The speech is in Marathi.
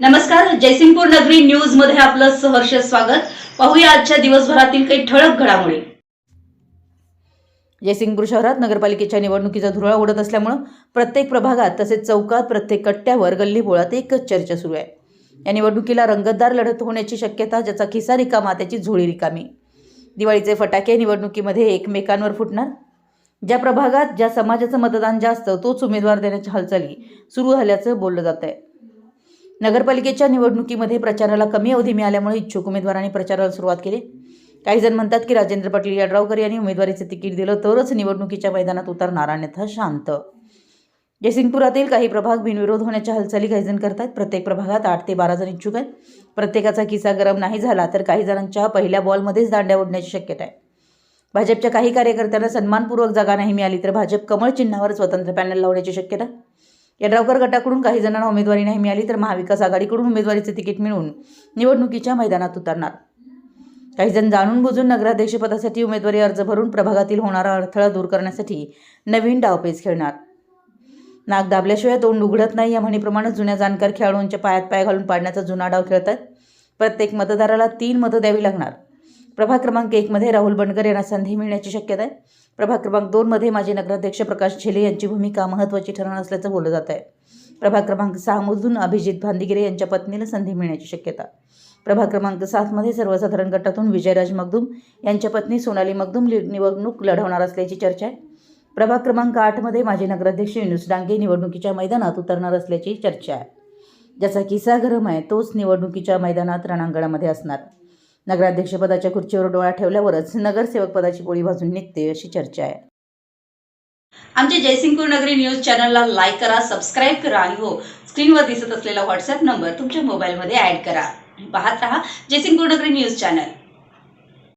नमस्कार जयसिंगपूर नगरी न्यूजमध्ये आपलं सहर्ष स्वागत. पाहूया आजच्या दिवसभरातील काही ठळक घडामोडी. जयसिंगपूर शहरात नगरपालिकेच्या निवडणुकीचा धुरळा उडत असल्यामुळं प्रत्येक प्रभागात तसेच चौकात प्रत्येक कट्ट्यावर गल्ली बोळात एकच चर्चा सुरू आहे. या निवडणुकीला रंगतदार लढत होण्याची शक्यता ज्याचा खिसा रिकामा त्याची झोळी रिकामी. दिवाळीचे फटाके निवडणुकीमध्ये एकमेकांवर फुटणार? ज्या प्रभागात ज्या समाजाचं मतदान जास्त तोच उमेदवार देण्याच्या हालचाली सुरू झाल्याचं बोललं जात आहे नगरपालिकेच्या निवडणुकीमध्ये प्रचाराला कमी अवधी मिळाल्यामुळे इच्छुक उमेदवारांनी प्रचाराला सुरुवात केली. काही जण म्हणतात की राजेंद्र पाटील यड्रावकर यांनी उमेदवारीचं तिकीट दिलं तरच निवडणुकीच्या मैदानात उतरणार अन्यथा शांत. जयसिंगपुरातील काही प्रभाग बिनविरोध होण्याच्या हालचाली काही जण करतात. प्रत्येक प्रभागात आठ ते बारा जण इच्छुक आहेत. प्रत्येकाचा किस्सा गरम नाही झाला तर काही जणांच्या पहिल्या बॉलमध्येच दांड्या उडण्याची शक्यता आहे. भाजपच्या काही कार्यकर्त्यांना सन्मानपूर्वक जागा नाही मिळाली तर भाजप कमळ चिन्हावर स्वतंत्र पॅनल लावण्याची शक्यता आहे. यड्रावकर गटाकडून काही जणांना उमेदवारी नाही मिळाली तर महाविकास आघाडीकडून उमेदवारीचे तिकीट मिळवून निवडणुकीच्या मैदानात उतरणार. काही जण जाणून बुजून नगराध्यक्षपदासाठी उमेदवारी अर्ज भरून प्रभागातील होणारा अडथळा दूर करण्यासाठी नवीन डावपेच खेळणार. नाक दाबल्याशिवाय तोंड उघडत नाही या म्हणीप्रमाणे जुन्या जाणकार खेळाडूंच्या पायात पाय घालून पाडण्याचा जुना डाव खेळतात. प्रत्येक मतदाराला तीन मतं द्यावी लागणार. प्रभाग क्रमांक एकमध्ये राहुल बंडकर यांना संधी मिळण्याची शक्यता आहे. प्रभाग क्रमांक दोनमध्ये माजी नगराध्यक्ष प्रकाश झेले यांची भूमिका महत्त्वाची ठरणार असल्याचं बोललं जात आहे. प्रभाग क्रमांक सहामधून अभिजित भांदिगिरे यांच्या पत्नीला संधी मिळण्याची शक्यता. प्रभाग क्रमांक सातमध्ये सर्वसाधारण गटातून विजयराज मगदूम यांच्या पत्नी सोनाली मगदूम निवडणूक लढवणार असल्याची चर्चा आहे. प्रभाग क्रमांक आठमध्ये माजी नगराध्यक्ष युनुस डांगे निवडणुकीच्या मैदानात उतरणार असल्याची चर्चा आहे. ज्याचा किस्सा गरम आहे तोच निवडणुकीच्या मैदानात रणांगणामध्ये असणार. नगराध्यक्षपदाच्या खुर्चीवर डोळा ठेवल्यावरच नगरसेवक पदाची पोळी भाजून निघते अशी चर्चा आहे. आमच्या जयसिंगपूर नगरी न्यूज चॅनलला लाईक करा सबस्क्राईब करा आणि हो स्क्रीनवर दिसत असलेला व्हॉट्सअप नंबर तुमच्या मोबाईलमध्ये ऍड करा. पाहत राहा जयसिंगपूर नगरी न्यूज चॅनल.